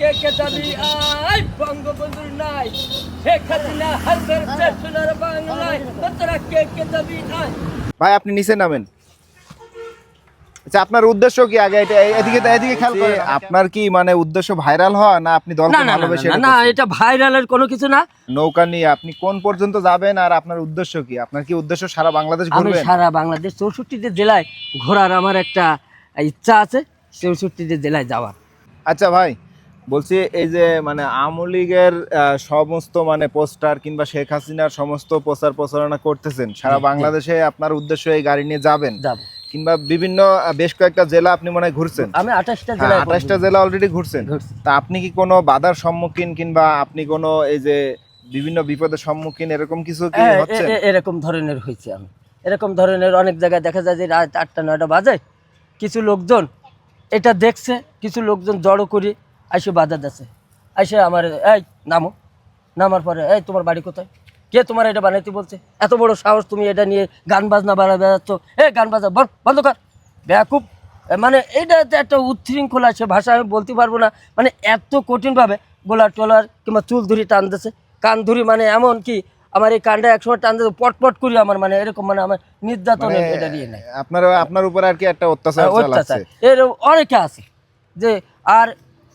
কে কে যাবি আয় বঙ্গবন্ধুর নাই। শেখ হাসিনা হাজার সোনার বাংলায়। তোরা কে কে যাবি আয় ভাই আপনি নিচে নামেন। আচ্ছা আপনার উদ্দেশ্য কি আগে? এটা এদিকে এদিকে খেয়াল করেন। আপনার কি মানে উদ্দেশ্য ভাইরাল হওয়া না আপনি দলকে ভালোবেসে না এটা ভাইরালের কোনো কিছু না। নৌকা নিয়ে আপনি কোন পর্যন্ত যাবেন আর আপনার উদ্দেশ্য কি? আপনার কি উদ্দেশ্য সারা বাংলাদেশ আমি ঘুরবেন? সারা বাংলাদেশ চৌষট্টিতে জেলায় ঘোরার আমার একটা ইচ্ছা আছে চৌষট্টিতে জেলায় যাওয়ার। আচ্ছা ভাই বলছি এই যে মানে আওয়ামী লীগের সমস্ত মানে পোস্টার কিংবা শেখ হাসিনার সমস্ত প্রচার প্রচারণা করতেছেন সারা। বাংলাদেশে আপনার উদ্দেশ্য এই গাড়ি নিয়ে যাবেন? কিংবা বিভিন্ন বেশ কয়েকটা জেলা আপনি মনে হয় ঘুরছেন? আমি আঠাশটা জেলা আঠাশটা জেলা অলরেডি ঘুরছেন। তা আপনি কি কোনো বাধার সম্মুখীন কিংবা আপনি কোনো এই যে বিভিন্ন বিপদের সম্মুখীন এরকম কিছু কি হ্যাঁ, হচ্ছে এরকম ধরনের হয়েছে আমি। এরকম ধরনের অনেক জায়গায় দেখা যায় যে রাত আটটা নয়টা বাজে। কিছু লোকজন এটা দেখছে কিছু লোকজন জড়ো করে এসে বাধা দিচ্ছে এসে আমার এই নামো। নামার পরে এই তোমার বাড়ি কোথায়? কে তোমার এটা বানাইতে বলছে? এত বড় সাহস তুমি এটা নিয়ে গান বাজনা বাড়া বেড়াচ্ছ এ গান বাজা বল বন্ধ কর। বেয়াকুব মানে এটা যে একটা উচ্ছৃঙ্খলা সে ভাষা আমি বলতে পারব না। মানে এত কঠিনভাবে গোলার টোলার কিংবা চুল ধরি টান দিছে কান ধরি মানে এমন কি আমার এই কানটা একসময় টান দিতে পটপট করি আমার মানে এরকম মানে আমার নির্যাতন মানে এটা নিয়ে নেয়। আপনার আপনার উপর আর কি একটা অত্যাচার হ্যাঁ, অত্যাচার। এর অনেকে আছে যে আর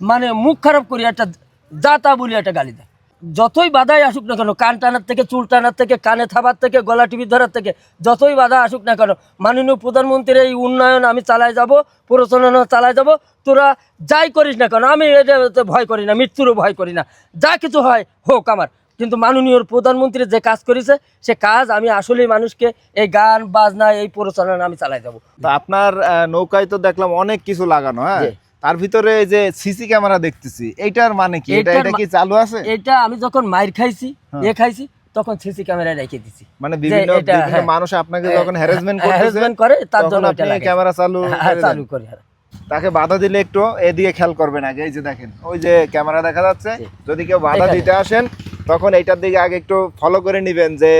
মানে মুখ খারাপ করি একটা যা তা বলি একটা গালি দেয়। যতই বাধাই আসুক না কেন কান টানার থেকে চুল টানার থেকে কানে থাবার থেকে গলা টিভি ধরার থেকে যতই বাধা আসুক না কেন মাননীয় প্রধানমন্ত্রীর এই উন্নয়ন আমি চালায় যাব প্রচলন চালায় যাব তোরা যাই করিস না কেন আমি এটা ভয় করি না মৃত্যুরও ভয় করি না যা কিছু হয় হোক আমার। কিন্তু মাননীয় প্রধানমন্ত্রী যে কাজ করেছে সে কাজ আমি আসলেই মানুষকে এই গান বাজনা এই প্রচলন আমি চালাই যাব। তো আপনার নৌকায় তো দেখলাম অনেক কিছু লাগানো হ্যাঁ। তার ভিতরে এই যে সিসি ক্যামেরা দেখতেছি এইটার মানে কি? এটা এটা কি চালু আছে? এটা আমি যখন মাইর খাইছি হ্যাঁ। এ খাইছি তখন সিসি ক্যামেরায় রেখে দিছি। মানে বিভিন্ন বিভিন্ন হ্যাঁ। মানুষ আপনাকে যখন হ্যারাসমেন্ট করতেছে হ্যারাসমেন্ট করে তার জন্য এটা। ক্যামেরা চালু হ্যাঁ, করে চালু করি হ্যাঁ। তাকে বাধা দিলে একটু এদিকে খেয়াল করবেন আগে। এই যে দেখেন ওই যে ক্যামেরা দেখা যাচ্ছে যদি কেউ বাধা দিতে আসেন তখন এইটার দিকে আগে একটু ফলো করে নেবেন যে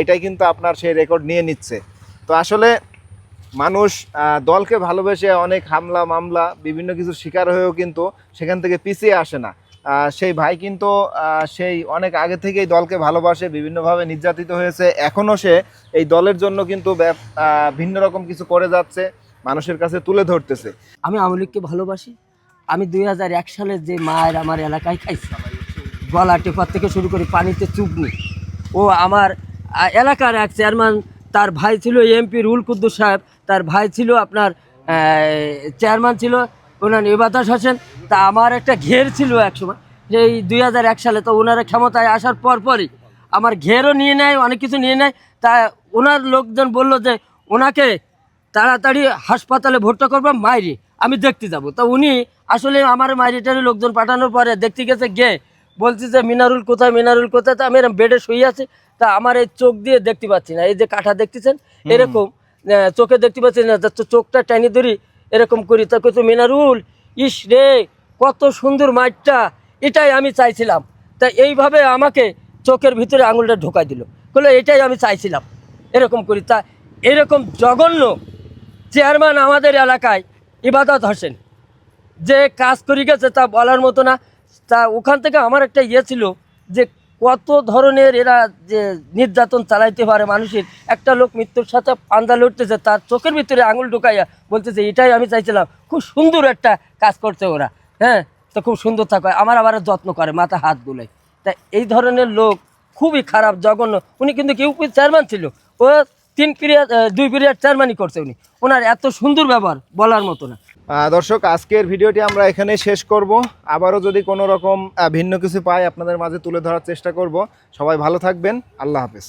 এটাই কিন্তু আপনার সেই রেকর্ড নিয়ে নিচ্ছে। তো আসলে মানুষ দলকে ভালোবেসে অনেক হামলা, মামলা, বিভিন্ন কিছু শিকার হয়েও কিন্তু সেখান থেকে পিছিয়ে আসে না। সেই ভাই কিন্তু সেই অনেক আগে থেকেই দলকে ভালোবাসে, বিভিন্নভাবে নির্যাতিত হয়েছে। এখনও সে এই দলের জন্য কিন্তু ভিন্ন রকম কিছু করে যাচ্ছে, মানুষের কাছে তুলে ধরতেছে। আমি আওয়ামী লীগকে ভালোবাসি। আমি দুই এক সালে যে মায়ের আমার এলাকায় খাইছি, গলা টেপার থেকে শুরু করে পানিতে চুপনি ও আমার এলাকার এক চেয়ারম্যান তার ভাই ছিল এমপি রুল কুদ্দুস সাহেব, তার ভাই ছিল আপনার চেয়ারম্যান ছিল ওনার ইবাদাস হোসেন। তা আমার একটা ঘের ছিল একসময় এই দুই হাজার এক সালে, তো ওনারা ক্ষমতায় আসার পর পরই আমার ঘেরও নিয়ে নেয়, অনেক কিছু নিয়ে নেয়। তা ওনার লোকজন বলল যে, ওনাকে তাড়াতাড়ি হাসপাতালে ভর্তি করবে, মাইরি, আমি দেখতে যাব। তা উনি আসলে আমার মাইরিটারি লোকজন পাঠানোর পরে দেখতে গেছে, গে বলছি যে মিনারুল কোথায় মিনারুল কোথায়? তা আমি এরকম বেডে শুয়ে আছি। তা আমার এই চোখ দিয়ে দেখতে পাচ্ছি না। এই যে কাঁটা দেখতেছেন এরকম চোখে দেখতে পাচ্ছি না। তা চোখটা টানি ধরি এরকম করি। তা কত মিনারুল ইস রে কত সুন্দর মাঠটা। এটাই আমি চাইছিলাম। তা এইভাবে আমাকে চোখের ভিতরে আঙুলটা ঢোকাই দিল। বলে এটাই আমি চাইছিলাম। এরকম করি। তা এরকম জঘন্য চেয়ারম্যান আমাদের এলাকায় ইবাদত হোসেন। যে কাজ করে গেছে তা বলার মতো না। তা ওখান থেকে আমার একটা ইয়ে ছিল যে কত ধরনের এরা যে নির্যাতন চালাইতে পারে মানুষের। একটা লোক মৃত্যুর সাথে পান্দা লড়তেছে, তার চোখের ভিতরে আঙুল ঢুকাইয়া বলতেছে, এটাই আমি চাইছিলাম। খুব সুন্দর একটা কাজ করছে ওরা হ্যাঁ? তো খুব সুন্দর থাকে। আমার আবার যত্ন করে, মাথা হাত বুলাই। তা এই ধরনের লোক খুবই খারাপ, জঘন্য। উনি কিন্তু ইউপি চেয়ারম্যান ছিল? ও তিন পিরিয়ড দুই পিরিয়ড চেয়ারম্যানই করছে উনি। ওনার এত সুন্দর ব্যবহার বলার মতো না। দর্শক, আজকের ভিডিওটি আমরা এখানে শেষ করব। আবারও যদি কোনো রকম ভিন্ন কিছু পাই আপনাদের মাঝে তুলে ধরার চেষ্টা করব। সবাই ভালো থাকবেন। আল্লাহ হাফেজ।